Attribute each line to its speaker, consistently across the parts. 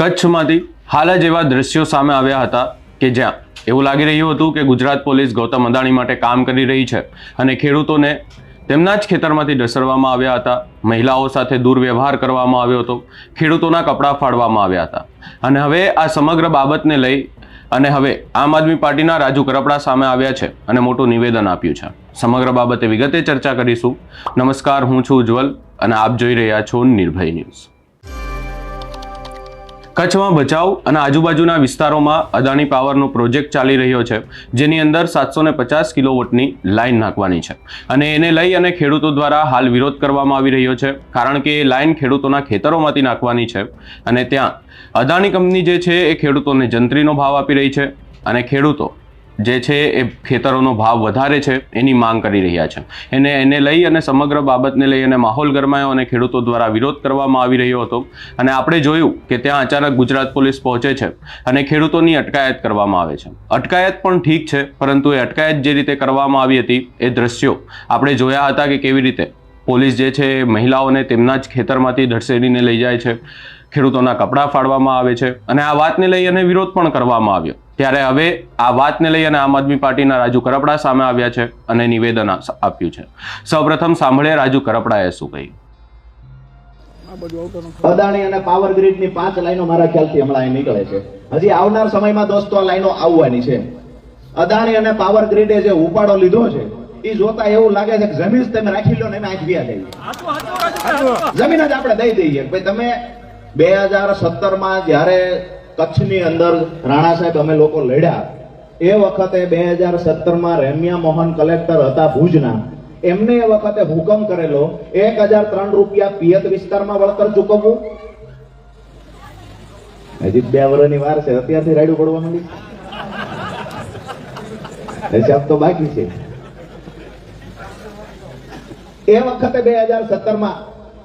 Speaker 1: કચ્છમાંથી હાલ જ એવા દ્રશ્યો સામે આવ્યા હતા કે જ્યાં એવું લાગી રહ્યું હતું કે ગુજરાત પોલીસ ગૌતમ અદાણી માટે કામ કરી રહી છે અને ખેડૂતોને તેમના જ ખેતરમાંથી ઢસડવામાં આવ્યા હતા. મહિલાઓ સાથે દુર્વ્યવહાર કરવામાં આવ્યો હતો. ખેડૂતોના કપડાં ફાડવામાં આવ્યા હતા. અને હવે આ સમગ્ર બાબતને લઈ અને હવે આમ આદમી પાર્ટીના રાજુ કરપડા સામે આવ્યા છે અને મોટું નિવેદન આપ્યું છે. સમગ્ર બાબતે વિગતે ચર્ચા કરીશું. નમસ્કાર, હું છું ઉજ્જવલ અને આપ જોઈ રહ્યા છો નિર્ભય ન્યૂઝ. કચ્છમાં ભચાઉ અને આજુબાજુના વિસ્તારોમાં અદાણી પાવરનો પ્રોજેક્ટ ચાલી રહ્યો છે, જેની અંદર સાતસો ને પચાસ કિલોવોટની લાઇન નાખવાની છે. અને એને લઈ અને ખેડૂતો દ્વારા હાલ વિરોધ કરવામાં આવી રહ્યો છે, કારણ કે એ લાઇન ખેડૂતોના ખેતરોમાંથી નાખવાની છે. અને ત્યાં અદાણી કંપની જે છે, એ ખેડૂતોને જંત્રીનો ભાવ આપી રહી છે અને ખેડૂતો જે છે એ ખેતરોનો ભાવ વધારે છે, એની માંગ કરી રહ્યા છે. એને એને લઈ અને સમગ્ર બાબતને લઈ અને માહોલ ગરમાયો અને ખેડૂતો દ્વારા વિરોધ કરવામાં આવી રહ્યો હતો. અને આપણે જોયું કે ત્યાં અચાનક ગુજરાત પોલીસ પહોંચે છે અને ખેડૂતોની અટકાયત કરવામાં આવે છે. અટકાયત પણ ઠીક છે, પરંતુ એ અટકાયત જે રીતે કરવામાં આવી હતી એ દ્રશ્યો આપણે જોયા હતા કે કેવી રીતે પોલીસ જે છે મહિલાઓને તેમના જ ખેતરમાંથી ધસેડીને લઈ જાય છે, ખેડૂતોના કપડાં ફાડવામાં આવે છે અને આ વાતને લઈ અને વિરોધ પણ કરવામાં આવ્યો. ત્યારે હવે આ વાતને લઈ આમ આદમી પાર્ટીના રાજુ કરપડા સામે આવ્યા છે અને નિવેદન આપ્યું છે. સૌપ્રથમ સાંભળે રાજુ કરપડાએ શું કહ્યું?
Speaker 2: અદાણી અને પાવર ગ્રીડની પાંચ લાઈનો મારા ખ્યાલથી હમણાં નીકળે છે. હજી આવનાર સમયમાં દોસ્તો, આ લાઈનો આવવાની છે. અદાણી અને પાવર ગ્રીડે જે ઉપાડો લીધો છે એ જોતા એવું લાગે છે કે જમીન તમે રાખી લો ને એમ આંખ વ્યા જમીન જ આપણે દઈ દઈએ. ભાઈ, તમે બે હજાર સત્તરમાં જ્યારે કચ્છની અંદર રાણા સાહેબ અમે લોકો લડ્યા. એ વખતે બે હજાર સત્તરમાં રેમ્યા મોહન કલેક્ટર હતા ભુજના. એમને એ વખતે હુકમ કરેલો, એક હજાર ત્રણ રૂપિયા પિયત વિસ્તારમાં વળતર ચૂકવવું. હજી બે વર્ષની વાર છે, અત્યારથી રાડ્યું પડવા માંડી હિસાબ તો બાકી છે. એ વખતે બે હજાર સત્તરમાં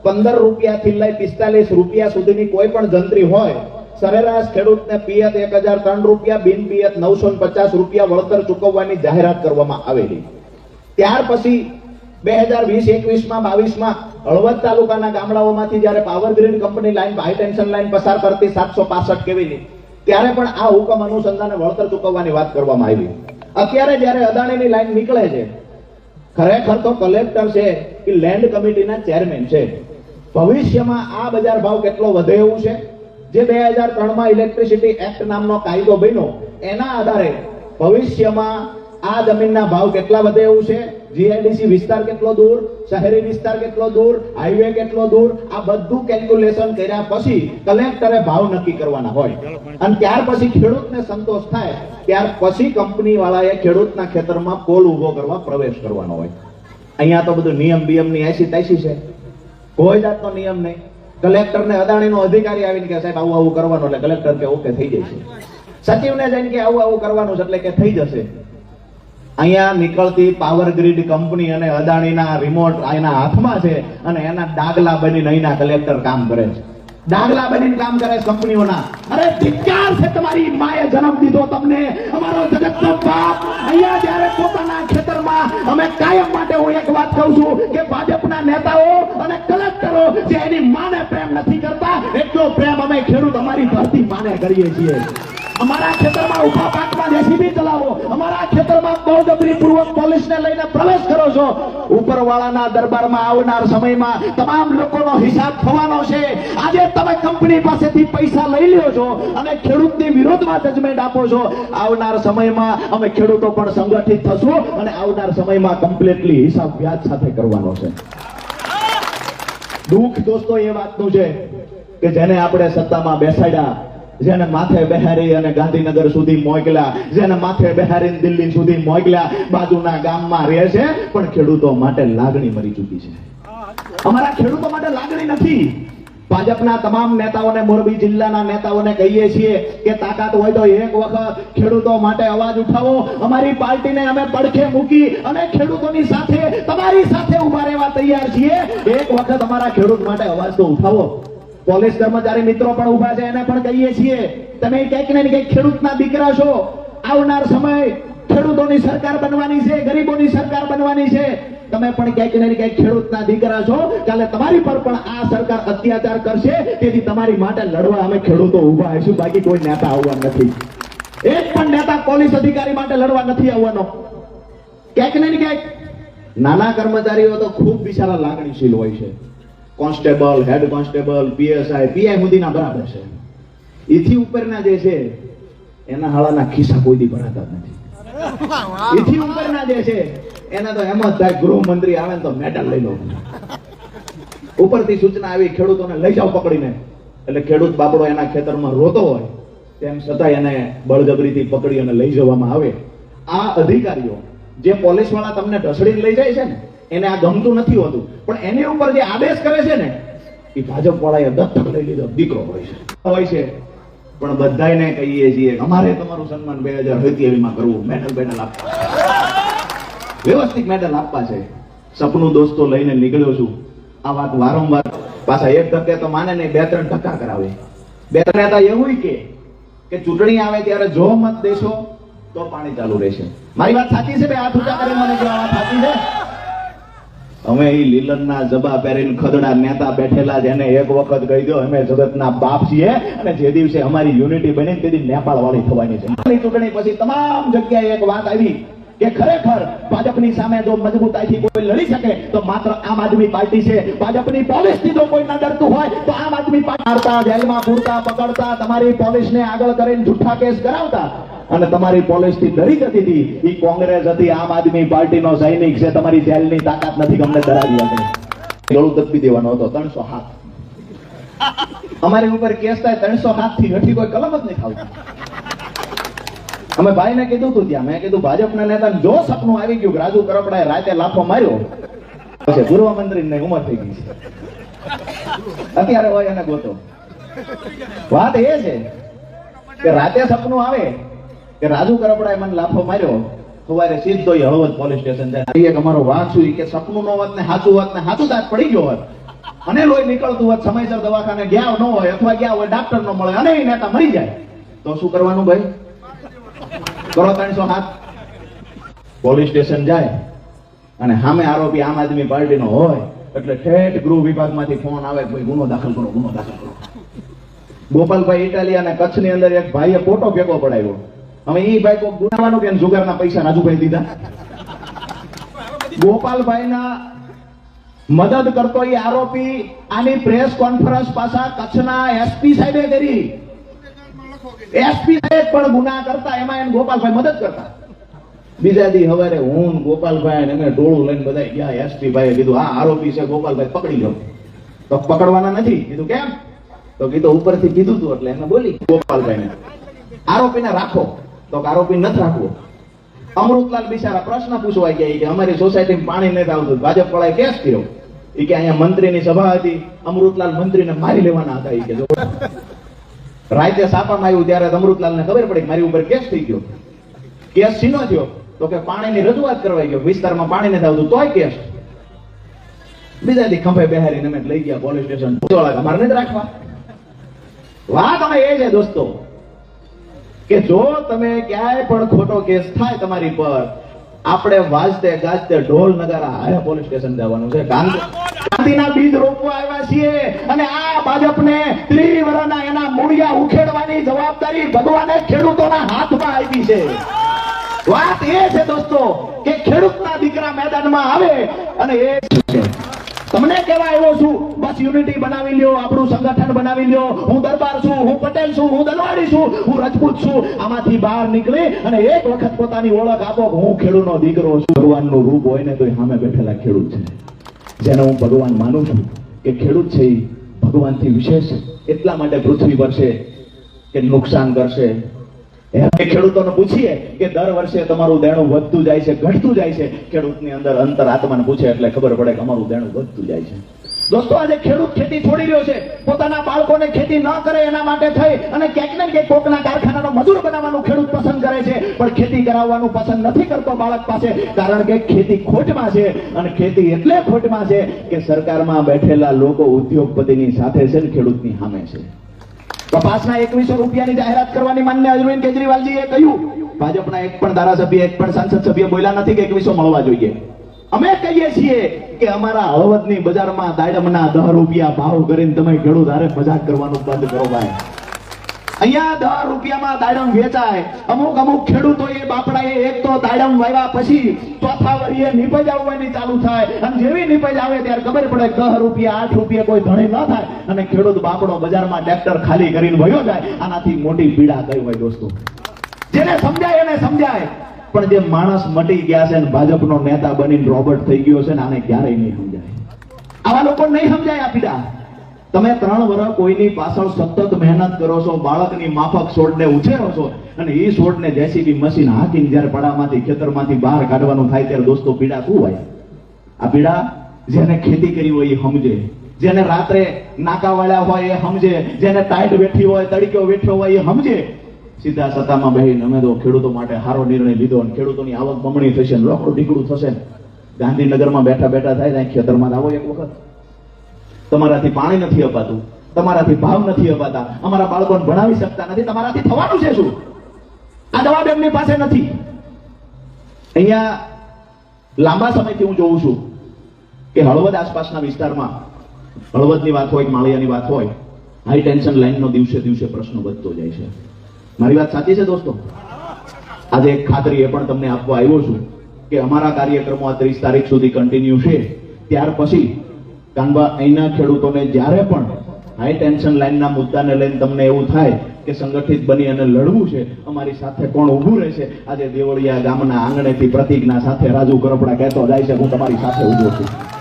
Speaker 2: પંદર રૂપિયાથી લઈ પિસ્તાલીસ રૂપિયા સુધીની કોઈ પણ જંત્રી હોય સરેરાશ ખેડૂતને પિયત એક હજાર ત્રણ રૂપિયા, બિન પિયત નવસો પચાસ રૂપિયા વળતર ચૂકવવાની જાહેરાત કરવામાં આવેલી. ત્યાર પછી બે હજાર વીસ એકવીસમાં બાવીસમાં હળવદ તાલુકાના ગામડાઓમાંથી જ્યારે power grid company line high tension line પસાર કરતી સાતસો પાસઠ કેવીની, ત્યારે પણ આ હુકમ અનુસંધાને વળતર ચૂકવવાની વાત કરવામાં આવી. અત્યારે જ્યારે અદાણીની લાઈન નીકળે છે, ખરેખર તો કલેક્ટર છે એ લેન્ડ કમિટીના ચેરમેન છે. ભવિષ્યમાં આ બજાર ભાવ કેટલો વધે એવું છે? જે બે હજાર ત્રણમાં ઇલેક્ટ્રિસિટી એક્ટ નામનો કાયદો બન્યો, એના આધારે ભવિષ્યમાં આ જમીનના ભાવ કેટલા વધે એવું છે? જીઆઈડીસી વિસ્તાર કેટલો દૂર? શહેરી વિસ્તાર કેટલો દૂર? હાઈવે કેટલો દૂર? આ બધું કેલ્ક્યુલેશન કર્યા પછી કલેક્ટરે ભાવ નક્કી કરવાના હોય. અને ત્યાર પછી ખેડૂતને સંતોષ થાય, ત્યાર પછી કંપની વાળાએ ખેડૂતના ખેતરમાં પોલ ઊભો કરવા પ્રવેશ કરવાનો હોય. અહીંયા તો બધું નિયમ બિયમની એસી તૈસી છે. કોઈ જાતનો નિયમ નહીં. કલેક્ટર ને અદાણીનો અધિકારી આવીને કે સાહેબ, આવું આવું કરવાનું એટલે કલેક્ટર કે ઓકે થઈ જશે. સચિવને જઈને કે આવું આવું કરવાનું છે એટલે કે થઈ જશે. અહીંયા નીકળતી પાવર ગ્રીડ કંપની અને અદાણીના રિમોટ એના હાથમાં છે અને એના ડાગલા બનીને અહીંના કલેક્ટર કામ કરે છે. ડાગલા બનીને કામ કરે કંપનીઓના. અરે ધિક્કાર છે તમારી માએ જન્મ દીધો તમને. અમારો જગતનો બાપ અહીંયા જ્યારે પોતાના ખેતરમાં અમે કાયમ માટે હું એક વાત કહું છું કે ભાજપના નેતાઓ અને કલેક્ટરો જે એની માને પ્રેમ નથી કરતા, એટલો પ્રેમ અમે ખેડૂત અમારી ધરતી માને કરીએ છીએ. અમારા ખેતરમાં ઊભા પાકમાં જેસીબી ચલાવો અને ખેડૂતની વિરોધમાં જજમેન્ટ આપો છો. આવનાર સમયમાં અમે ખેડૂતો પણ સંગઠિત થશું અને આવનાર સમયમાં કમ્પ્લીટલી હિસાબ વ્યાજ સાથે કરવાનો છે. દુઃખ દોસ્તો, એ વાતનું છે કે જેને આપણે સત્તામાં બેસાડ્યા જેને માથે બહેરી અને ગાંધીનગર સુધી મોકલ્યા, જેને માથે બહેરી દિલ્હી સુધી મોકલ્યા, બાજુના ગામમાં રહે છે, પણ ખેડૂતો માટે લાગણી મરી ચૂકી છે. અમારા ખેડૂતો માટે લાગણી નથી. ભાજપના તમામ નેતાઓને, મોરબી જિલ્લાના નેતાઓને કહીએ છીએ કે તાકાત હોય તો એક વખત ખેડૂતો માટે અવાજ ઉઠાવો. અમારી પાર્ટીને અમે પડખે મૂકી અને ખેડૂતોની સાથે, તમારી સાથે ઊભા રહેવા તૈયાર છીએ. એક વખત અમારા ખેડૂત માટે અવાજ તો ઉઠાવો. પોલીસ કર્મચારી મિત્રો પણ ઊભા છે, એને પણ કહીએ છીએ, તમે ક્યાંક ને કંઈક ખેડૂતના દીકરા છો. આવનાર સમય ખેડૂતોની સરકાર બનવાની છે, ગરીબોની સરકાર બનવાની છે. તમે પણ ક્યાંક ને ક્યાંક ખેડૂતના દીકરા છો. કાલે તમારી પર પણ આ સરકાર અત્યાચાર કરશે. તેથી તમારી માટે લડવા અમે ખેડૂતો ઊભા હશું બાકી કોઈ નેતા આવવા નથી. એક પણ નેતા પોલીસ અધિકારી માટે લડવા નથી આવવાનો. ક્યાંક ને ક્યાંક નાના કર્મચારીઓ તો ખૂબ બિચારા લાગણીશીલ હોય છે. Constable, head constable, PSI, PI સુધીના બરાબર છે. એથી ઉપરના જે છે, એના હાળાના ખિસ્સા કોઈ દી ભરાતા નથી. એથી ઉપરના જે છે, એના તો એમ જ થાય, ગૃહમંત્રી આવે ને તો મેડલ લઈ લો. ઉપરથી સૂચના આવી, ખેડૂતોને લઈ જાઓ પકડીને. એટલે ખેડૂત બાપડો એના ખેતરમાં રોતો હોય, તેમ છતાં એને બળજબરીથી પકડી અને લઈ જવામાં આવે. આ અધિકારીઓ, જે પોલીસવાળા તમને ઢસડીને લઈ જાય છે ને એને આ ગમતું નથી હોતું. પણ એની ઉપર જે આદેશ કરે છે ને, એ ભાજપ વાળાએ દત્તક લઈ લીધો. દીકરો હોય છે. હોય છે. પણ બધાને કહીએ છીએ અમારે તમારું સન્માન બે હજારમાં કરવું. મેડલ બેડલ આપવા વ્યવસ્થિત મેડલ આપવા છે. સપનું દોસ્તો લઈને નીકળ્યો છું. આ વાત વારંવાર પાછા એક ટકે તો માને નહીં, બે ત્રણ ટકા કરાવે. બે ત્રણ હતા એવું કે કે ચૂંટણી આવે ત્યારે જો મત દેશો, તો પાણી ચાલુ રહેશે. મારી વાત સાચી છે? બે હાથ ઊંચા કરીને મને જો આ વાત સાચી છે? અમે એ લીલનના જબા પહેરીને ખદડા નેતા બેઠેલા જેને એક વખત કહી દો અમે જગતના બાપ છીએ અને જે દિવસે અમારી યુનિટી બની તે દી નેપાળ વાળી થવાની છે. ચૂંટણી પછી તમામ જગ્યાએ એક વાત આવી કે ખરેખર ભાજપની સામે જો મજબૂતાઈથી કોઈ લડી શકે, તો માત્ર આમ આદમી પાર્ટી છે. ભાજપની પોલીસથી જો કોઈ ન ડરતું હોય, તો આમ આદમી પાર્ટી. જેલમાં પૂરતા, પકડતા, તમારી પોલીસને આગળ કરીને જુઠ્ઠા કેસ કરાવતા. અને તમારી પોલીસથી ડરી જતી હતી. એ કોંગ્રેસ હતી, આમ આદમી પાર્ટીનો સૈનિક છે, તમારી જેલની તાકાત નથી અમને ડરાવી હતી ગળું દબી દેવાનો હતો, ત્રણસો હાથ. અમારી ઉપર કેસ થાય, ત્રણસો હાથથી હઠી કોઈ કલમ જ નહીં ખાવતી અમે ભાઈને કીધું તું ત્યાં, મેં કીધું, ભાજપના નેતા જો સપનું આવી ગયું રાજુ કરપડાએ રાતે લાફો માર્યો, પછી પૂર્વ મંત્રી ની ઉંમર થઈ ગઈ છે. અત્યારે હોય અને ગોતો. વાત એ છે કે રાતે સપનું આવે કે રાજુ કરપડાએ મને લાફો માર્યો સવારે સીધો ઈ હળવદ પોલીસ સ્ટેશન જાય. એક અમારો વાંક શું કે સપનું નો હોત ને સાચું વાત ને સાચું દાંત પડી ગયો હોત. અને લોહી નીકળતું હોત, સમયસર દવાખાને ગયા ન હોય અથવા ગયા હોય ડાક્ટર નો મળે, અને નેતા મરી જાય. તો શું કરવાનું ભાઈ? કરો ત્રણસો હાથ. પોલીસ સ્ટેશન જાય. અને સામે આરોપી આમ આદમી પાર્ટીનો હોય, એટલે ઠેઠ ગૃહ વિભાગમાંથી ફોન આવે કે ભાઈ ગુનો દાખલ કરો, ગુનો દાખલ કરો. ગોપાલભાઈ ઇટાલી અને કચ્છની અંદર એક ભાઈએ ફોટો ભેગો પડાવ્યો. હવે એ ભાઈ કોઈ ગુનાવાનું કે જુગારના પૈસા રાજુભાઈ દીધા. ગોપાલભાઈના મદદ કરતો એ આરોપી આની પ્રેસ કોન્ફરન્સ પાછા કચ્છના એસપી સાહેબે કરી. એસપી સાહેબ પણ ગુના કરતા, એમાં એને ગોપાલભાઈ મદદ કરતા. બીજા દી હવારે હું ગોપાલભાઈ અમે ટોળું લઈને બધા ગયા એસપી ભાઈએ કીધું, આ આરોપી છે, ગોપાલભાઈ પકડી લો. તો પકડવાના નથી. કીધું, કેમ? તો કીધું, ઉપરથી કીધું તું એટલે એને બોલી ગોપાલભાઈને, આરોપીને રાખો. તો આરોપી નથી રાખવો. અમૃતલાલ બિચારા પ્રશ્ન પૂછવા ગયા કે અમારી સોસાયટીમાં પાણી નથી આવતું. ભાજપ વાળાએ કેસ કર્યો. એ કે અહીંયા મંત્રીની સભા હતી. અમૃતલાલ મંત્રીને મારી લેવાના હતા એ કે રાતે સાપામાં આવ્યું ત્યારે અમૃતલાલને ખબર પડી મારી ઉપર કેસ થઈ ગયો. કેસ સીનો થયો. તો કે પાણીની રજૂઆત કરવા ગયો. વિસ્તારમાં પાણી નથી આવતું, તોય કેસ. બીજા દી ખંભે બેહારીને અમે લઈ ગયા પોલીસ સ્ટેશન. અમારે નથી રાખવા. વાત અમે એ છે દોસ્તો. કે જો તમે ક્યાંય પણ ખોટો કેસ થાય તમારી પર, આપણે વાજતે ગાજતે ઢોલ નગારા હારે પોલીસ સ્ટેશન જવાનું છે. ગાંધીના બીજ રોપવા આવ્યા છીએ અને આ ભાજપને ત્રિવર્ણના એના મૂળિયા ઉખેડવાની જવાબદારી ભગવાને ખેડૂતોના હાથમાં આપી છે. વાત એ છે દોસ્તો કે ખેડૂતના દીકરા મેદાનમાં આવે અને એ છે તમને કેવા આવ્યો છું, બસ યુનિટી બનાવી લ્યો, આપણું સંગઠન બનાવી લ્યો. હું દરબાર છું, હું પટેલ છું, હું દલવાડી છું, હું રજપૂત છું. આમાંથી બહાર નીકળી અને એક વખત પોતાની ઓળખ આપો હું ખેડૂતનો દીકરો છું. ભગવાનનું રૂપ હોય ને તો સામે બેઠેલા ખેડૂત છે. જેને હું ભગવાન માનું છું કે ખેડૂત છે એ ભગવાનથી વિશેષ એટલા માટે પૃથ્વી પર છે કે નુકસાન કરશે ખેડૂતોને પૂછીએ કે દર વર્ષે તમારું દેણું વધતું જાય છે, ઘટતું જાય છે. ખેડૂતની અંદર અંતર આત્માને પૂછે એટલે ખબર પડે કે અમારું દેણું વધતું જાય છે. દોસ્તો, આજે ખેડૂત ખેતી છોડી રહ્યો છે. પોતાના બાળકોને ખેતી ન કરે એના માટે થઈ અને ક્યાંક ને ક્યાંક કોકના કારખાનાનો મજૂર બનાવવાનું ખેડૂત પસંદ કરે છે. પણ ખેતી કરાવવાનું પસંદ નથી કરતો બાળક પાસે, કારણ કે ખેતી ખોટમાં છે. અને ખેતી એટલે ખોટમાં છે કે સરકારમાં બેઠેલા લોકો ઉદ્યોગપતિની સાથે છે ને ખેડૂતની સામે છે. કપાસના એકવીસો રૂપિયાની જાહેરાત કરવાની માન્ય અરવિંદ કેજરીવાલજીએ કહ્યું, ભાજપના એક પણ ધારાસભ્ય, એક પણ સાંસદ સભ્ય બોલ્યા નથી કે એકવીસો મળવા જોઈએ. અમે કહીએ છીએ કે અમારા હળવદની બજારમાં દાડમના દહ રૂપિયા ભાવ કરીને તમે ખેડૂત ધારે મજાક કરવાનું બંધ કરો ભાઈ. અહીંયા દસ રૂપિયામાં દાડમ વેચાય. અમુક અમુક ખેડૂતો એ બાપડાએ એક તો દાડમ વાવ્યા પછી ચોથા વરીએ નીપજ આવવાની ચાલુ થાય. અને જેવી નીપજ આવે ત્યારે ખબર પડે દસ રૂપિયા, આઠ રૂપિયા કોઈ ધણી ન થાય. અને ખેડૂત બાપડો બજારમાં ટ્રેક્ટર ખાલી કરીને વયો જાય. આનાથી મોટી પીડા કઈ હોય દોસ્તો? જેને સમજાય એને સમજાય. પણ જે માણસ મટી ગયા છે ને ભાજપનો નેતા બનીને રોબર્ટ થઈ ગયો છે ને આને ક્યારેય નહીં સમજાય. આવા લોકો નહીં સમજાય આ પીડા. તમે ત્રણ વર્ષ કોઈની પાછળ સતત મહેનત કરો છો, બાળકની માફક છોડને ઉછેરો છો અને એ છોડને જેસીબી મશીન હાકીને જ્યારે પડામાંથી, ખેતરમાંથી બહાર કાઢવાનું થાય ત્યારે દોસ્તો પીડા શું હોય? આ પીડા જેને ખેતી કરી હોય એ સમજે. જેને રાત્રે નાકા વાળ્યા હોય એ સમજે. જેને ટાઈટ બેઠી હોય તડક્યો બેઠ્યો હોય એ સમજે. સીધા સત્તામાં બેહીને અમે તો ખેડૂતો માટે સારો નિર્ણય લીધો અને ખેડૂતોની આવક બમણી થશે રોકડું ઢીકડું થશે ગાંધીનગરમાં બેઠા બેઠા થાય ને, ખેતરમાં આવો એક વખત. તમારાથી પાણી નથી અપાતું, તમારાથી ભાવ નથી અપાતા, અમારા બાળકોને ભણાવી શકતા નથી, તમારાથી થવાનું છે શું? આ જવાબ એમની પાસે નથી. અહીંયા લાંબા સમયથી હું જોઉં છું કે હળવદ આસપાસના વિસ્તારમાં, હળવદની વાત હોય માળિયાની વાત હોય હાઈ ટેન્શન લાઈનનો દિવસે દિવસે પ્રશ્ન વધતો જાય છે. મારી વાત સાચી છે દોસ્તો? આજે એક ખાતરી એ પણ તમને આપવા આવ્યો છું કે અમારા કાર્યક્રમો આ ત્રીસ તારીખ સુધી કન્ટિન્યુ છે. ત્યાર પછી કાનબા અહીંના ખેડૂતોને જ્યારે પણ હાઈ ટેન્શન લાઈનના મુદ્દાને લઈને તમને એવું થાય કે સંગઠિત બની અને લડવું છે, અમારી સાથે કોણ ઊભું રહેશે? આજે દેવળિયા ગામના આંગણેથી પ્રતિજ્ઞા સાથે રાજુ કરપડા કહેતો જાય છે, હું તમારી સાથે ઊભો છું.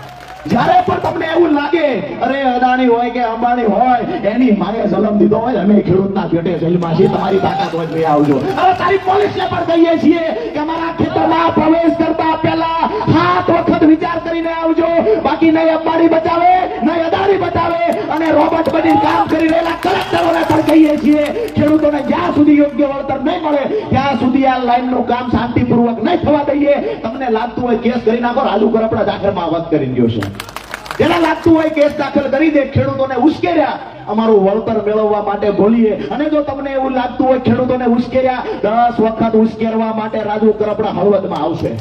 Speaker 2: જ્યારે પણ તમને એવું લાગે, અરે, અદાણી હોય કે અંબાણી હોય, એની માએ જલમ દીધો હોય, અમે ખેડૂતના પેટે જેલમાં છીએ, તમારી તાકાત હોય લઈ આવજો. અરે તારી પોલીસને પણ કહીએ છીએ કે અમારા ખેતરમાં પ્રવેશ કરતા પહેલા હાથ વખત વિચાર કરીને આવજો. બાકી નહીં અંબાણી બચાવે, નહીં અદાણી બતાવે અને રોબોટ બની કામ કરી રહેલા કલેક્ટરોને પણ કહીએ છીએ, ખેડૂતોને જ્યાં સુધી યોગ્ય વળતર નહીં મળે, ત્યાં સુધી આ લાઈનનું કામ શાંતિપૂર્વક નહીં થવા દઈએ. તમને લાગતું હોય કેસ કરી નાખો, રાજુ કરપડા દાખલમાં વાત કરી ગયો છે. જેને લાગતું હોય કેસ દાખલ કરી દે, ખેડૂતોને ઉશ્કેર્યા, અમારું વળતર મેળવવા માટે બોલીએ. અને જો તમને એવું લાગતું હોય ખેડૂતોને ઉશ્કેર્યા, દસ વખત ઉશ્કેરવા માટે રાજુ કરપડા હળવદમાં આવશે.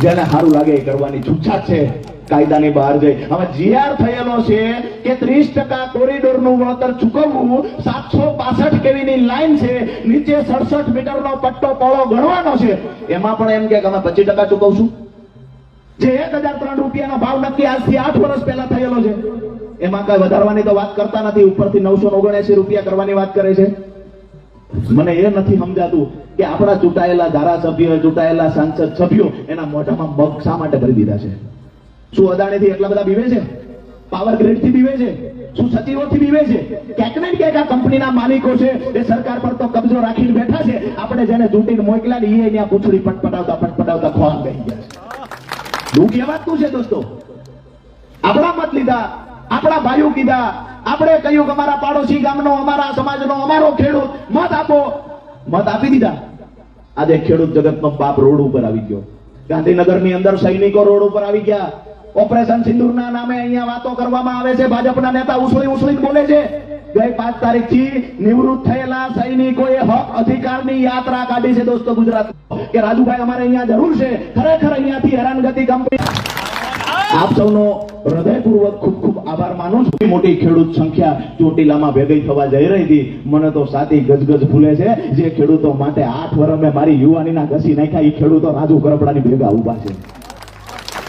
Speaker 2: જેને સારું લાગે એ કરવાની છૂટછાટ છે. કાયદાની બહાર જઈ. હવે જીઆર થયેલો છે કે ત્રીસ ટકા કોરિડોરનું વળતર ચૂકવવું સાતસો પાસઠ કેવી ની લાઈન છે, નીચે સડસઠ મીટર નો પટ્ટો પોળો ગણવાનો છે. એમાં પણ એમ કે અમે પચીસ ટકા ચૂકવશું. જે એક હજાર ત્રણ રૂપિયાનો ભાવ નક્કી આજથી આઠ વર્ષ પહેલા થયેલો છે. એમાં કઈ વધારવાની તો વાત કરતા નથી, ઉપરથી નવસો ઓગણએસી રૂપિયા કરવાની વાત કરે છે. મને એ નથી સમજાતું કે આપણા ચૂંટાયેલા ધારાસભ્યો, ચૂંટાયેલા સાંસદ સભ્યો એના મોઢામાં મગ શા માટે ભરી દીધા છે? શું અદાણીથી એટલા બધા બીવે છે? પાવર ગ્રીડથી બીવે છે? શું સચિવોથી બીવે છે? ક્યાંક ને ક્યાંક આ કંપનીના માલિકો છે, એ સરકાર પર તો કબજો રાખીને બેઠા છે. આપણે જેને ચૂંટીને મોકલા ને એ ત્યાં પૂછડી પટપટાવતા પટપટાવતા ખોવા ગઈ ગયા દુઃખ વાતનું છે દોસ્તો. આપણા મત લીધા, આપણા ભાઈઓ કીધા, આપણે કહ્યું કે અમારા પાડોશી ગામનો, અમારા સમાજનો, અમારો ખેડૂત, મત આપો. મત આપી દીધા. આજે ખેડૂત જગતનો બાપ રોડ ઉપર આવી ગયો. ગાંધીનગરની અંદર સૈનિકો રોડ ઉપર આવી ગયા. ઓપરેશન સિંદૂરના નામે અહીંયા વાતો કરવામાં આવે છે. ભાજપના નેતા ઉછળી ઉછળી બોલે છે. ગઈ પાંચ તારીખથી નિવૃત્ત થયેલા સૈનિકોએ હક અધિકારની યાત્રા કાઢી છે દોસ્તો ગુજરાત. કે રાજુભાઈ અમારે અહીંયા જરૂર છે. ખરેખર અહીંયાથી હેરાનગતિ કંપની આપ સૌનો હૃદયપૂર્વક ખૂબ ખૂબ આભાર માનું છું. મોટી ખેડૂત સંખ્યા ચોટીલામાં ભેગી થવા જઈ રહી હતી. મને તો સાતી ગજગજ ફૂલે છે. જે ખેડૂતો માટે આઠ વર્ષ મેં મારી યુવાનીના ઘસી નાખ્યા એ ખેડૂતો રાજુ કરપડાની ભેગા ઊભા છે.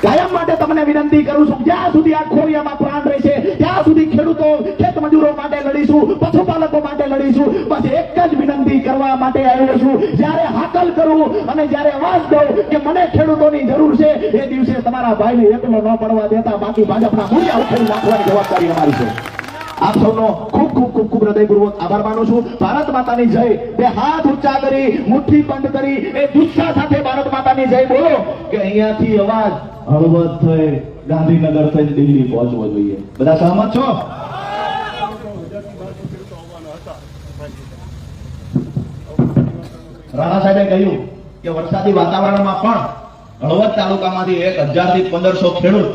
Speaker 2: કાયમ માટે તમને વિનંતી કરું છું, જ્યાં સુધી આ ખોરિયામાં પ્રાણ રહેશે ત્યાં સુધી ખેડૂતો ખેત મજૂરો માટે લડીશું, પશુપાલકો માટે લડીશું. બસ એક જ વિનંતી કરવા માટે આવ્યો છું, જ્યારે હાકલ કરું અને જ્યારે અવાજ દઉં કે મને ખેડૂતોની જરૂર છે, એ દિવસે તમારા ભાઈને એકલો ન પડવા દેતા, બાકી ભાજપના મૂલ્ય ઉખેડી નાખવાની જવાબદારી અમારી છે. આપ સૌનો ખૂબ ખૂબ ખૂબ ખૂબ હૃદયપૂર્વક આભાર માનું છું. ભારત માતાની જય. બે હાથ ઊંચા કરી, મુઠ્ઠી બંધ કરી, એ જુસ્સા સાથે ભારત માતાની જય બોલો કે અહીંયાથી અવાજ હળવદ થઈ ગાંધીનગર થઈ દિલ્હી પહોંચવો જોઈએ. બધા સહમત છો? રાણા સાહેબે કહ્યું કે વરસાદી વાતાવરણમાં પણ હળવદ તાલુકામાંથી એક હજારથી પંદરસો ખેડૂત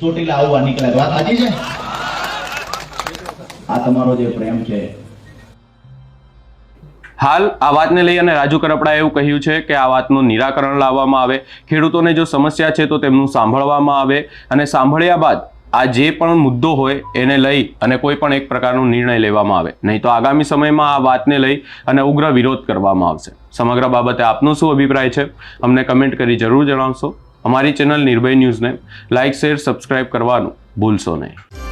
Speaker 2: ચોટીલા આવવા નીકળે વાત સાચી છે? આ તમારો જે પ્રેમ છે.
Speaker 1: હાલ આ વાતને લઈ અને રાજુ કરપડાએ એવું કહ્યું છે કે આ વાતનું નિરાકરણ લાવવામાં આવે. ખેડૂતોને જો સમસ્યા છે તો તેમનું સાંભળવામાં આવે અને સાંભળ્યા બાદ આ જે પણ મુદ્દો હોય એને લઈ અને કોઈ પણ એક પ્રકારનો નિર્ણય લેવામાં આવે. નહીં તો આગામી સમયમાં આ વાતને લઈ અને ઉગ્ર વિરોધ કરવામાં આવશે. સમગ્ર બાબતે આપનો શું અભિપ્રાય છે? અમને કમેન્ટ કરી જરૂર જણાવશો. અમારી ચેનલ નિર્ભય ન્યૂઝને લાઇક શેર, સબસ્ક્રાઇબ કરવાનું ભૂલશો નહીં.